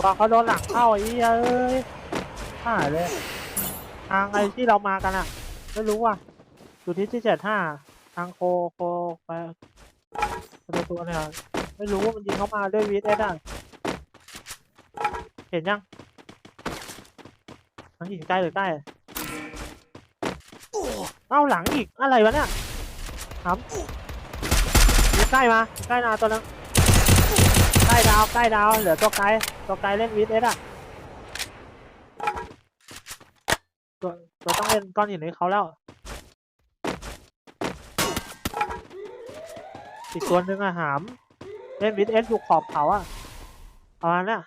ตัวเขาโดนหลังเข้าไอ้เหี้ยเอ้ยหายเลย ทางไอ้ที่เรามากันอะ ไม่รู้ว่ะอยู่ที่ที่เจ็ดห้าทางโคโคไปตัวตัวเนี่ย ไม่รู้ว่ามันยิงเข้ามาด้วยวีดเอสอะเห็นยังมันยิงใกล้หรือใกล้เอ้าหลังอีกอะไรวะเนี่ยครับยิงใกล้มาใกล้นาตัวนึงใกล้ดาวใกล้ดาวเหลือตัวไกล ตัวไกลเล่นวีดเอสอะตัวตัวต้องเล่นก้อนหินให้เขาแล้ว อีกตัวหนึ่งอะหาม เล่นวิดเอสอยู่ขอบเขาอะประมาณนี้ย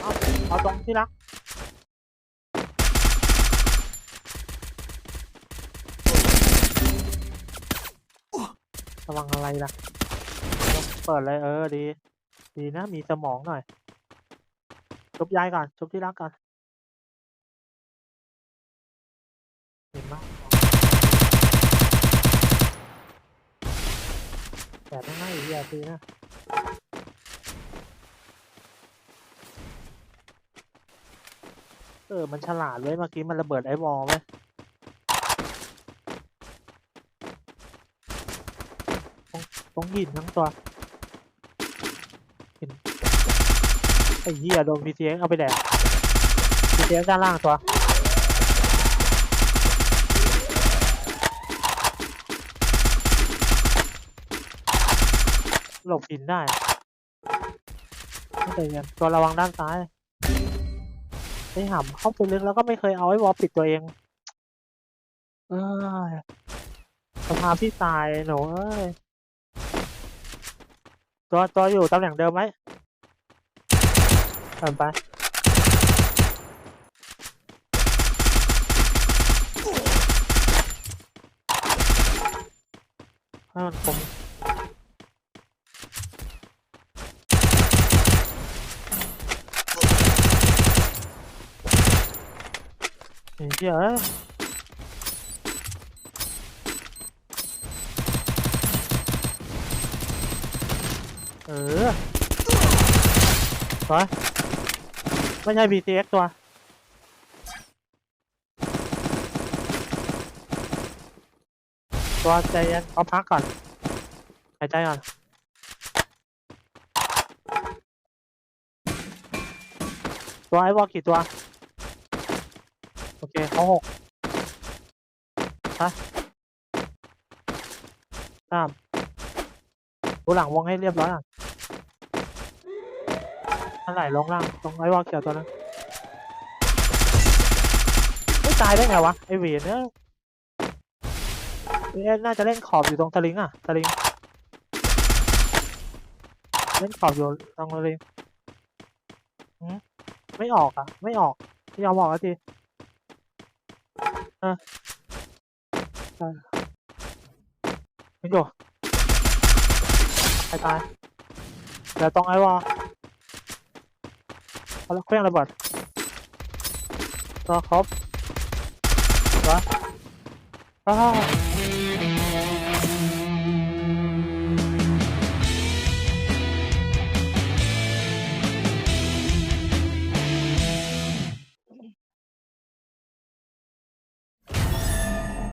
เอาเอาตรงที่รัก ระวังอะไรล่ะ เปิดเลยเออดี ดีนะมีสมองหน่อยชุบยายก่อนชุบที่รักก่อนเห็นมากแต่ไม่ไม่เฮียทีนะเออ มันฉลาดเว้ยเมื่อกี้มันระเบิดไอ้วอลเว้ย ต้องต้องหินทั้งตัวหินไอ้เหี้ยโดน PTX เอาไปแดก PTX ด้านล่างตัวหลบหินได้ไม่เย็นตัวระวังด้านซ้ายไอ้ห่ำเข้าไปลึกแล้วก็ไม่เคยเอาไอ้วอลปิดตัวเอง เอ้ยสภาพพี่ตายหนูเอ้ย ตัวตัวอยู่ตำแหน่งเดิมไหมเดินไปให้มันคมเฮ้ย เออตัวไม่ใช่ BTX ตัว ตัวใจเย็นเอาพักก่อน หายใจก่อน ตัวไอ้วอกี่ตัว โอเคเขาหกฮะสามดูหลังวงให้เรียบร้อยอะ อันไหลลงล่างตรงไอ้วอลเขียวตัวนั้นไม่ตายได้ไงวะไอ้เวนเนี่ยเอ๊ะน่าจะเล่นขอบอยู่ตรงสลิงอะสลิงเล่นขอบอยู่ตรงสลิงหืมไม่ออกอะ ไม่ออกไม่ยอมออกสักทีอะอะไม่อยู่ตายตายเดี๋ยวตรงไอ้วอล เอาละเครื่องระเบิดรอครบตัวอ้าว